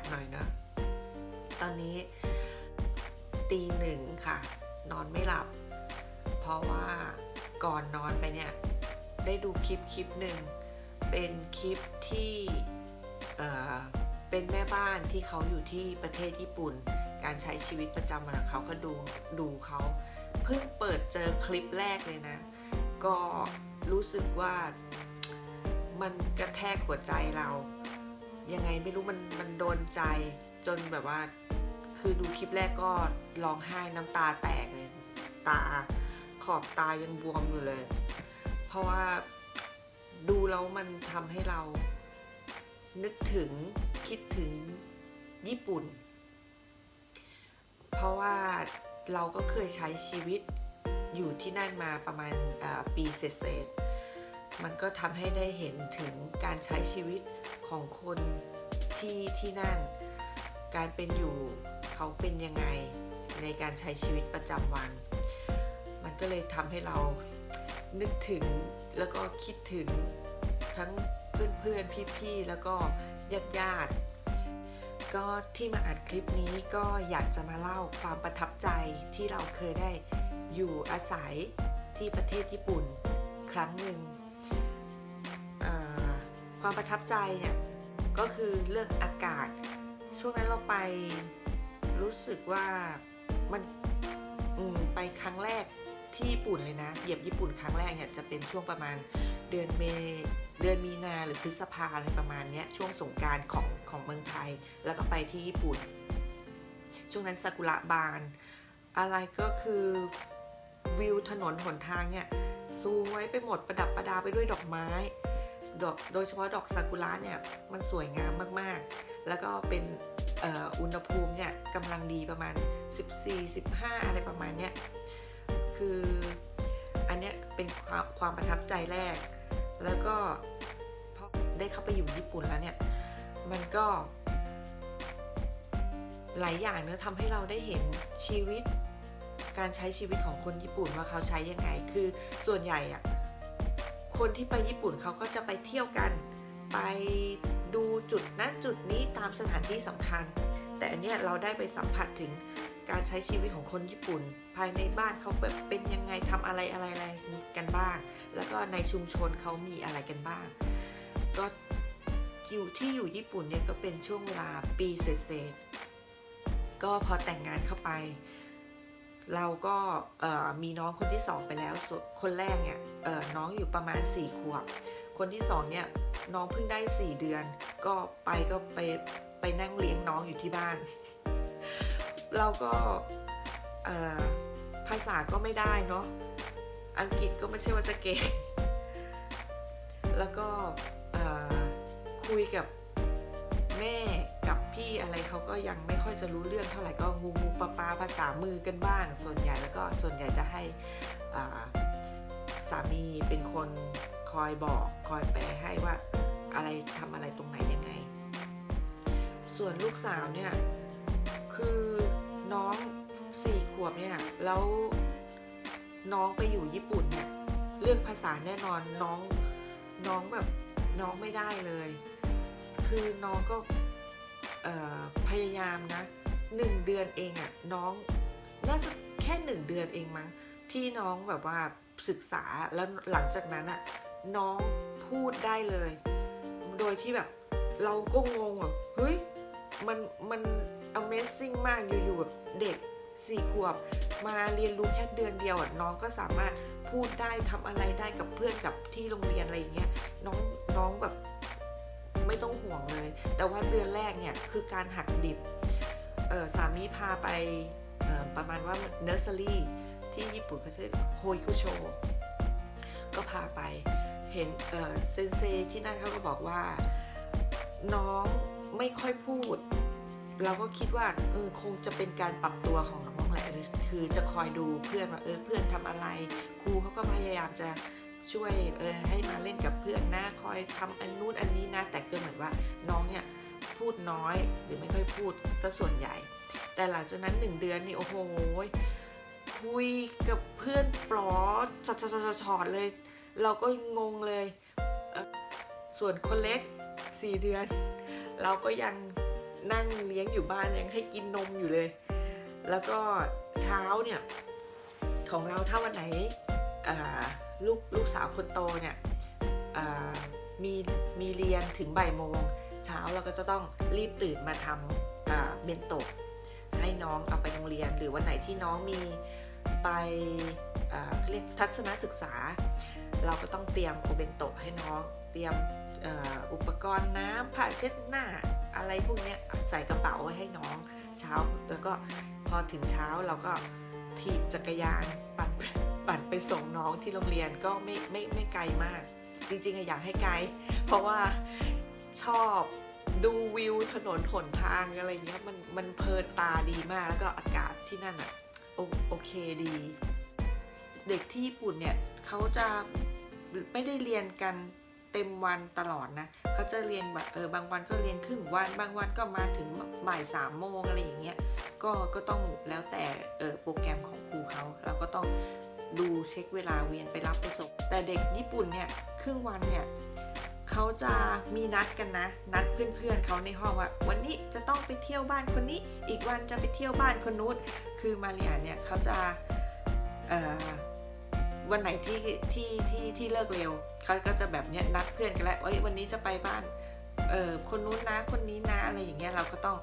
ดหน่อยนะ ตอนนี้ตีหนึ่งค่ะ นอนไม่หลับ เพราะว่าก่อนนอนไปเนี่ย ได้ดูคลิปคลิปหนึ่ง เป็นคลิปที่เออเป็นแม่บ้านที่เขาอยู่ที่ประเทศญี่ปุ่น การใช้ชีวิตประจำวันของเขาก็ดูดูเขาเพิ่งเปิดเจอคลิปแรกเลยนะ ก็รู้สึกว่ามันกระแทกหัวใจเรา ยังไงไม่รู้มันมันโดนใจจนแบบว่า คือดูคลิปแรกก็ร้องไห้น้ำตาแตกเลยตาขอบตายังบวมอยู่เลย เพราะว่าดูแล้วมันทำให้เรา นึกถึงคิดถึงญี่ปุ่น เพราะว่าเราก็เคยใช้ชีวิตอยู่ที่นั่นมาประมาณปีเศษๆ มันก็ทำให้ได้เห็นถึงการใช้ชีวิตของคนที่ที่นั่น การเป็นอยู่เขาเป็นยังไงในการใช้ชีวิตประจำวัน มันก็เลยทำให้เรานึกถึงแล้วก็คิดถึงทั้งเพื่อนๆ พี่ๆ แล้วก็ญาติๆก็ที่มาอัดคลิปนี้ก็อยากจะมาเล่าความประทับใจที่เราเคยได้อยู่อาศัยที่ประเทศญี่ปุ่น ครั้งหนึ่ง ความประทับใจเนี่ยก็คือเรื่องอากาศ ช่วงนั้นเราไปรู้สึกว่ามันมไปครั้งแรกที่ญี่ปุ่นเลยนะเหยียบญี่ปุ่นครั้งแรกเนี่ยจะเป็นช่วงประมาณเดือนเมเดือนมีนาหรือพฤษภาอะไรประมาณเนี้ยช่วงสงการของของเมืองไทย แล้วก็ไปที่ญี่ปุ่น ช่วงนั้นซากุระบาน อะไรก็คือวิวถนนหนทางเนี่ยสวยไปหมดประดับประดาไปด้วยดอกไม้ ดอกโดยเฉพาะดอกซากุระเนี่ยมันสวยงามมากๆ แล้วก็เป็นอ,อ,อุณหภูมิเนี่ยกำลังดีประมาณ 14-15 อะไรประมาณเนี้ยคืออันเนี้ยเป็นความความประทับใจแรก แล้วก็พอได้เข้าไปอยู่ญี่ปุ่นแล้วเนี่ยมันก็ หลายอย่างเนื้อทำให้เราได้เห็นชีวิตการใช้ชีวิตของคนญี่ปุ่นว่าเขาใช้ยังไง คือส่วนใหญ่อะ คนที่ไปญี่ปุ่นเขาก็จะไปเที่ยวกัน ไปดูจุดนั้นจุดนี้ตามสถานที่สำคัญ แต่อันเนี้ยเราได้ไปสัมผัสถึงการใช้ชีวิตของคนญี่ปุ่น ภายในบ้านเขาแบบเป็นยังไงทำอะไรอะไรอะไรกันบ้าง แล้วก็ในชุมชนเขามีอะไรกันบ้าง ก็อยู่ที่อยู่ญี่ปุ่นเนี่ยก็เป็นช่วงเวลาปีเศษก็พอแต่งงานเข้าไป เราก็มีน้องคนที่สองไปแล้วคนแรกเนี่ยน้องอยู่ประมาณ4ี่ขวบ คนที่สองเนี่ยน้องเพิ่งได้ 4 เดือน ก็ไปก็ไปไปนั่งเลี้ยงน้องอยู่ที่บ้าน เราก็ภาษาก็ไม่ได้เนาะอังกฤษก็ไม่ใช่ว่าจะเก่ง แล้วก็คุยกับแม่ พี่อะไรเขาก็ยังไม่ค่อยจะรู้เรื่องเท่าไหร่ก็งูงูปลาปลาภาษามือกันบ้าง ส่วนใหญ่แล้วก็ส่วนใหญ่จะให้สามีเป็นคนคอยบอกคอยแปลให้ว่าอะไรทำอะไรตรงไหนยังไง ส่วนลูกสาวเนี่ยคือน้องสี่ขวบเนี่ยแล้วน้องไปอยู่ญี่ปุ่นเนี่ยเรื่องภาษาแน่นอนน้องน้องแบบน้องไม่ได้เลย คือน้องก็ พยายามนะหนึ่งเดือนเองอะ่ะน้องน่าจะแค่หนึ่งเดือนเองมั้งที่น้องแบบว่าศึกษาแล้วหลังจากนั้นอะ่ะน้องพูดได้เลย โดยที่แบบเราก็งงแบบเฮ้ยมันมัน Amazing มากอยู่ๆแบบเด็กสี่ขวบมาเรียนรู้แค่เดือนเดียวอะน้องก็สามารถพูดได้ทำอะไรได้กับเพื่อนกับที่โรงเรียนอะไรอย่างเงี้ยน้องน้องแบบ ห่วงเลย แต่ว่าเดือนแรกเนี่ยคือการหักดิบสามีพาไปประมาณว่าเนอร์เซอรี่ที่ญี่ปุ่นเขาเรียกโฮยคุโชก็พาไปเห็นเซนเซที่นั่นเขาก็บอกว่าน้องไม่ค่อยพูด เราก็คิดว่าคงจะเป็นการปรับตัวของน้องแหละคือจะคอยดูเพื่อนว่าเออเพื่อนทำอะไร ครูเขาก็พยายามจะ ช่วยเออให้มาเล่นกับเพื่อนนะคอยทำอันนู้นอันนี้นะ แต่ก็เหมือนว่าน้องเนี่ยพูดน้อยหรือไม่ค่อยพูดซะส่วนใหญ่ แต่หลังจากนั้นหนึ่งเดือนนี่โอ้โหคุยกับเพื่อนปลอชอดชอดเลย เราก็งงเลย ส่วนคนเล็ก 4 เดือน เราก็ยังนั่งเลี้ยงอยู่บ้านยังให้กินนมอยู่เลย แล้วก็เช้าเนี่ย ของเราถ้าวันไหนอ่า ลูกลูกสาวคนโตเนี่ยมีมีเรียนถึงบ่ายโมง เช้าเราก็จะต้องรีบตื่นมาทำเบนโตะให้น้องเอาไปโรงเรียน หรือวันไหนที่น้องมีไปเขาเรียกทัศนศึกษา เราก็ต้องเตรียมโอเบนโตะให้น้องเตรียมอ,อุปกรณ์น้ำผ้าเช็ดหน้าอะไรพวกนี้ใส่กระเป๋าไว้ให้น้องเช้า แล้วก็พอถึงเช้าเราก็ถีบจักรยานปั่น ปั่นไปส่งน้องที่โรงเรียนก็ไม่ไม่ไม่ไกลมาก จริงๆอะอยากให้ไกล เพราะว่าชอบดูวิวถนนหนทางอะไรเงี้ยมันมันเพลินตาดีมากแล้วก็อากาศที่นั่นอะโอโอเคดี เด็กที่ญี่ปุ่นเนี่ยเขาจะไม่ได้เรียนกันเต็มวันตลอดนะเขาจะเรียนแบบเออบางวันก็เรียนครึ่งวัน บางวันก็มาถึงบ่ายสามโมงอะไรอย่างเงี้ยก็ก็ต้องแล้วแต่เออโปรแกรมของครูเขาเราก็ต้อง ดูเช็คเวลาเวียนไปรับไปส่งแต่เด็กญี่ปุ่นเนี่ยครึ่งวันเนี่ยเขาจะมีนัดกันนะ นัดเพื่อนๆเขาในห้องว่าวันนี้จะต้องไปเที่ยวบ้านคนนี้ อีกวันจะไปเที่ยวบ้านคนนู้นคือมาเรียเนี่ยเขาจะวันไหนที่ที่ที่ที่เลิกเร็วเขาก็จะแบบเนี้ยนัดเพื่อนกันแล้วเอ้ยวันนี้จะไปบ้านเออคนนู้นนะคนนี้นะอะไรอย่างเงี้ยเราก็ต้อง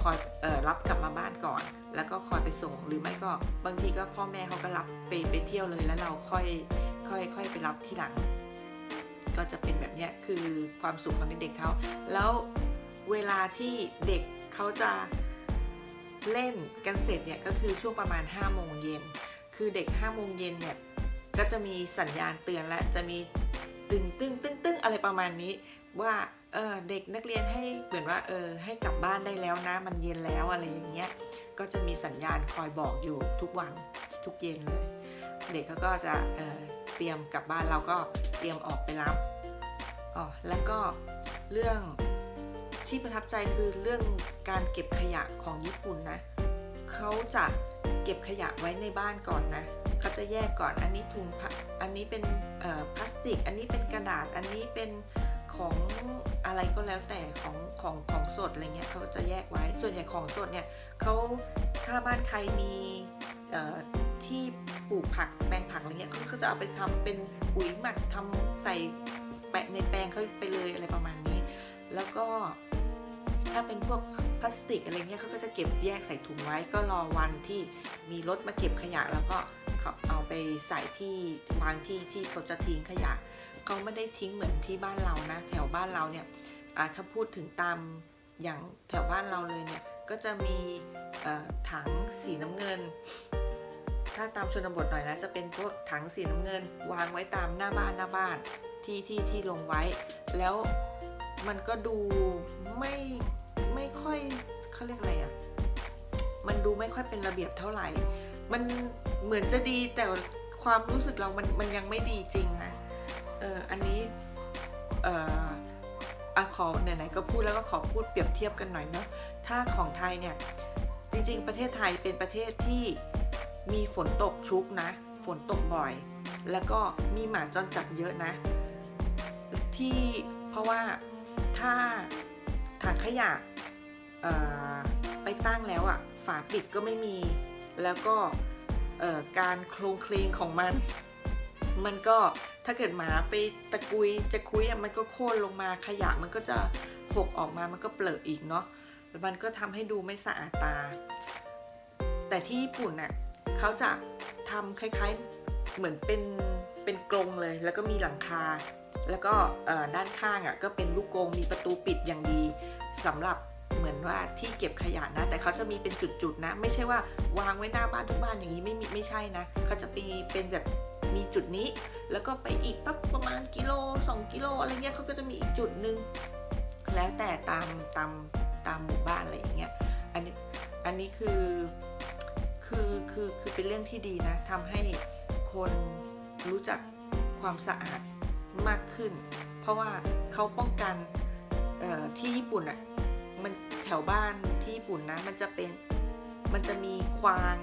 คอยออรับกลับมาบ้านก่อน แล้วก็คอยไปส่ง หรือไม่ก็บางทีก็พ่อแม่เขาก็รับไปไปเที่ยวเลยแล้วเราค่อยค่อยค่อยไปรับที่หลัง ก็จะเป็นแบบนี้คือความสุขของเด็กเขา แล้วเวลาที่เด็กเขาจะเล่นกันเสร็จเนี่ยก็คือช่วงประมาณ5โมงเย็นคือเด็ก5โมงเย็นเนี่ยก็จะมีสัญญาณเตือนและจะมีตึงตึงตึงตึงอะไรประมาณนี้ว่า เออเด็กนักเรียนให้เหมือนว่าเออให้กลับบ้านได้แล้วนะ มันเย็นแล้วอะไรอย่างเงี้ยก็จะมีสัญญาณคอยบอกอยู่ทุกวันทุกเย็นเลย เด็กเขาก็จะเออเตรียมกลับบ้านเราก็เตรียมออกไปรับอ๋อแล้วก็เรื่องที่ประทับใจคือเรื่องการเก็บขยะของญี่ปุ่นนะเขาจะเก็บขยะไว้ในบ้านก่อนนะเขาจะแยกก่อนอันนี้ถุงอันนี้เป็นพลาสติก อันนี้เป็นกระดาษ อันนี้เป็นของ อะไรก็แล้วแต่ของของของสดอะไรเงี้ยเขาจะแยกไว้ ส่วนใหญ่ของสดเนี่ยเขาถ้าบ้านใครมีที่ปลูกผักแปลงผักอะไรเงี้ยเขาจะเอาไปทำเป็นปุ๋ยหมักทำใส่แปะในแปลงเขาไปเลยอะไรประมาณนี้ แล้วก็ถ้าเป็นพวกพลาสติกอะไรเงี้ยเขาก็จะเก็บแยกใส่ถุงไว้ ก็รอวันที่มีรถมาเก็บขยะ แล้วก็เขาเอาไปใส่ที่วางที่ที่เขาจะทิ้งขยะเขาไม่ได้ทิ้งเหมือนที่บ้านเรานะ แถวบ้านเราเนี่ย ถ้าพูดถึงตามอย่างแถวบ้านเราเลยเนี่ย ก็จะมีถังสีน้ำเงิน ถ้าตามชนบทหน่อยนะ จะเป็นพวกถังสีน้ำเงิน วางไว้ตามหน้าบ้านหน้าบ้านที่ที่ที่ลงไว้ แล้วมันก็ดูไม่ไม่ค่อยเขาเรียกอะไรอะ่ะ มันดูไม่ค่อยเป็นระเบียบเท่าไหร่ มันเหมือนจะดีแต่ความรู้สึกเรามันมันยังไม่ดีจริงนะ เอออันนี้ เออ อะขอไหนๆก็พูดแล้วก็ขอพูดเปรียบเทียบกันหน่อยเนาะถ้าของไทยเนี่ยจริงๆ ประเทศไทยเป็นประเทศที่มีฝนตกชุกนะ ฝนตกบ่อย แล้วก็มีหมาจรจัดเยอะนะ ที่เพราะว่าถ้าถังขยะไปตั้งแล้วอะ่ะฝาปิดก็ไม่มี แล้วก็การโครงเคลงของมัน มันก็ถ้าเกิดหมาไปตะกุยจะคุยอะมันก็โค่นลงมาขยะมันก็จะหกออกมามันก็เปลอะอีกเนาะแล้วมันก็ทำให้ดูไม่สะอาดตา แต่ที่ญี่ปุ่นน่ะเขาจะทำคล้ายๆเหมือนเป็นเป็นกรงเลย แล้วก็มีหลังคา แล้วก็ด้านข้างอะก็เป็นลูกกรงมีประตูปิดอย่างดีสำหรับเหมือนว่าที่เก็บขยะนะ แต่เขาจะมีเป็นจุดๆนะ ไม่ใช่ว่าวางไว้หน้าบ้านทุกบ้านอย่างนี้ไม่มีไม่ใช่นะเขาจะมีเป็นแบบ มีจุดนี้ แล้วก็ไปอีกปั๊บประมาณกิโล 2 กิโลอะไรเงี้ยเขาก็จะมีอีกจุดหนึ่งแล้วแต่ตามตามตามหมู่บ้านอะไรอย่างเงี้ยอันนี้อันนี้คือคือคือคือเป็นเรื่องที่ดีนะทำให้คนรู้จักความสะอาดมากขึ้น เพราะว่าเขาป้องกันที่ญี่ปุ่นอะ่ะมันแถวบ้านที่ญี่ปุ่นนะมันจะเป็นมันจะมีกวาง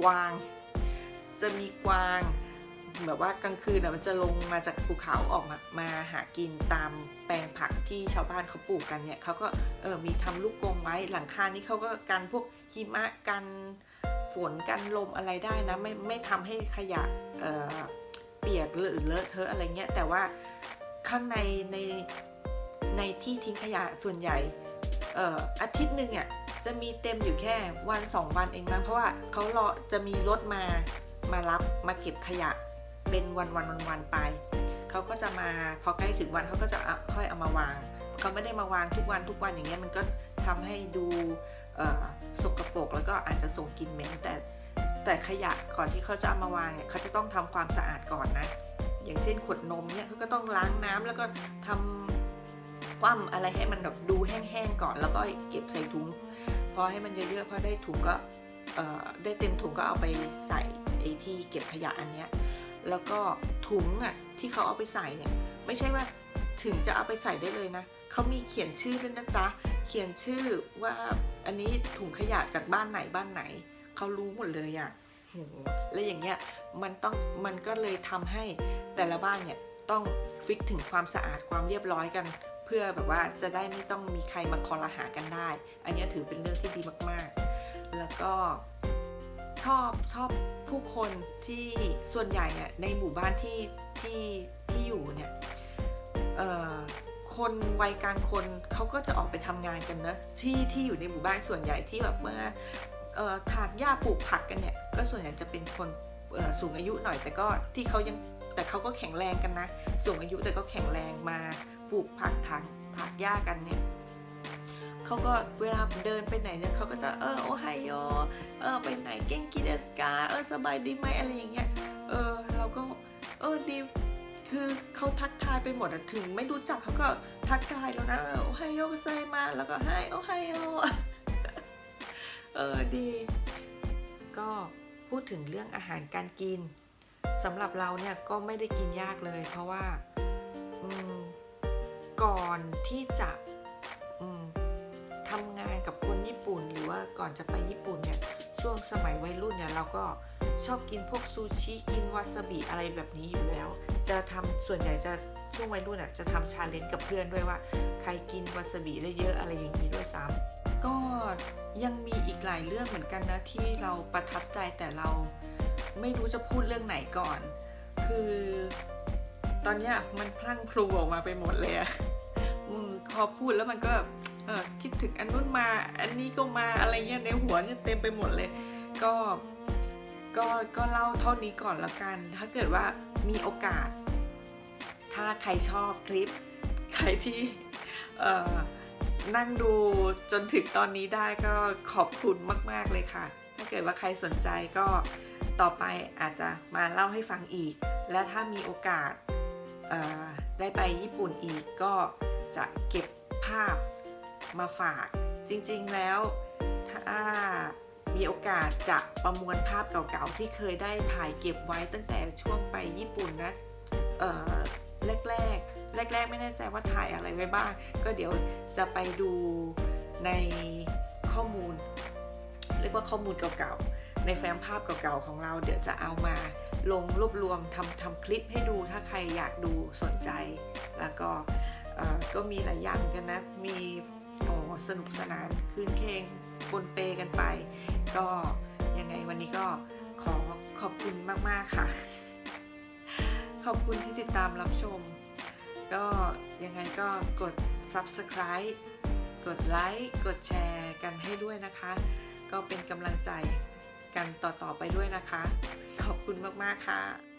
กวาง จะมีกวาง แบบว่ากลางคืนอะมันจะลงมาจากภูเขาออกมามาหากินตามแปลงผักที่ชาวบ้านเขาปลูกกันเนี่ยเขาก็เออมีทำลูกกรงไว้หลังคานี่เขาก็กันพวกหิมะกันฝนกันลมอะไรได้นะไม่ไม่ทำให้ขยะเอ่อเปียกหรือเลอะเทอะอะไรเงี้ยแต่ว่าข้างในในในที่ทิ้งขยะส่วนใหญ่เอ่ออาทิตย์หนึ่งอะจะมีเต็มอยู่แค่วันสองวันเองมั้งเพราะว่าเขารอจะมีรถมามารับมาเก็บขยะ เป็นวันวันวันวันไป เขาก็จะมาพอใกล้ถึงวันเขาก็จะค่อยเอามาวาง เขาไม่ได้มาวางทุกวันทุกวันอย่างเงี้ยมันก็ทำให้ดูสกปรกแล้วก็อาจจะส่งกลิ่นเหม็นแต่แต่ขยะก่อนที่เขาจะเอามาวางเนี่ยเขาจะต้องทำความสะอาดก่อนนะ อย่างเช่นขวดนมเนี่ยเขาก็ต้องล้างน้ำแล้วก็ทำคว่ำอะไรให้มันแบบดูแห้งๆก่อน แล้วก็เก็บใส่ถุงพอให้มันเยอะๆพอได้ถุงก็ได้เต็มถุงก็เอาไปใส่ไอ้ที่เก็บขยะอันเนี้ย แล้วก็ถุงอะที่เขาเอาไปใส่เนี่ยไม่ใช่ว่าถึงจะเอาไปใส่ได้เลยนะเขามีเขียนชื่อด้วยนะจ๊ะเขียนชื่อว่าอันนี้ถุงขยะจากบ้านไหนบ้านไหนเขารู้หมดเลยอะโหและอย่างเงี้ยมันต้องมันก็เลยทำให้แต่ละบ้านเนี่ยต้องฟิกถึงความสะอาดความเรียบร้อยกัน เพื่อแบบว่าจะได้ไม่ต้องมีใครมาคอรหากันได้ อันนี้ถือเป็นเรื่องที่ดีมากๆ แล้วก็ ชอบชอบผู้คนที่ส่วนใหญ่อะในหมู่บ้านที่ที่ที่อยู่เนี่ยคนวัยกลางคนเขาก็จะออกไปทำงานกันนะที่ที่อยู่ในหมู่บ้านส่วนใหญ่ที่แบบเมื่อถากหญ้าปลูกผักกันเนี่ยก็ส่วนใหญ่จะเป็นคนสูงอายุหน่อย แต่ก็ที่เขายังแต่เขาก็แข็งแรงกันนะ สูงอายุแต่ก็แข็งแรงมาปลูกผักถากถากหญ้ากันเนี่ย เขาก็เวลาเดินไปไหนเนี่ยเขาก็จะเออโอไฮโอเออไปไหนเก่งกีเดสกาเออสบายดีไหมอะไรอย่างเงี้ยเออเราก็เออดีคือเขาทักทายไปหมดอะถึง ไม่รู้จักเขาก็ทักทายแล้วนะโอไฮโอไซมาแล้วก็ให้โอไฮโอเออดี ก็พูดถึงเรื่องอาหารการกินสำหรับเราเนี่ยก็ไม่ได้กินยากเลย เพราะว่าก่อนที่จะ ก่อนจะไปญี่ปุ่นเนี่ยช่วงสมัยวัยรุ่นเนี่ยเราก็ชอบกินพวกซูชิกินวาซาบิอะไรแบบนี้อยู่แล้ว จะทำส่วนใหญ่จะช่วงวัยรุ่นอะจะทำชาเลนจ์กับเพื่อนด้วยว่า ใครกินวาซาบิได้เยอะอะไรอย่างนี้ด้วยซ้ำก็ยังมีอีกหลายเรื่องเหมือนกันนะที่เราประทับใจแต่เราไม่รู้จะพูดเรื่องไหนก่อน คือ ตอนเนี้ยมันพลั่งพลูออกมาไปหมดเลยอะอืมพอพูดแล้วมันก็ คิดถึงอันนู้นมาอันนี้ก็มาอะไรเงี้ยในหัวเนี่ยเต็มไปหมดเลย ก็ก็ก็เล่าเท่านี้ก่อนละกัน ถ้าเกิดว่ามีโอกาส ถ้าใครชอบคลิป ใครที่เอ่อนั่งดูจนถึงตอนนี้ได้ก็ขอบคุณมาก ๆ เลยค่ะ ถ้าเกิดว่าใครสนใจก็ต่อไปอาจจะมาเล่าให้ฟังอีก และถ้ามีโอกาสเอ่อได้ไปญี่ปุ่นอีกก็จะเก็บภาพ มาฝาก จริงๆแล้วถ้ามีโอกาสจะประมวลภาพเก่าๆ ที่เคยได้ถ่ายเก็บไว้ตั้งแต่ช่วงไปญี่ปุ่นนะเออแรกๆ แรก ๆ ไม่แน่ใจว่าถ่ายอะไรไว้บ้าง ก็เดี๋ยวจะไปดูในข้อมูล เรียกว่าข้อมูลเก่าๆ ในแฟ้มภาพเก่าๆ ของเรา เดี๋ยวจะเอามาลงรวบรวมทำทำคลิปให้ดูถ้าใครอยากดูสนใจ แล้วก็เออก็มีหลายอย่างกันนะ มี โอ้สนุกสนานคืนเคงปนเปกันไป ก็ยังไงวันนี้ก็ขอขอบคุณมากๆค่ะ ขอบคุณที่ติดตามรับชม ก็ยังไงก็กด subscribe กดไลค์กดแชร์กันให้ด้วยนะคะ ก็เป็นกำลังใจกันต่อๆไปด้วยนะคะ ขอบคุณมาก ๆ ค่ะ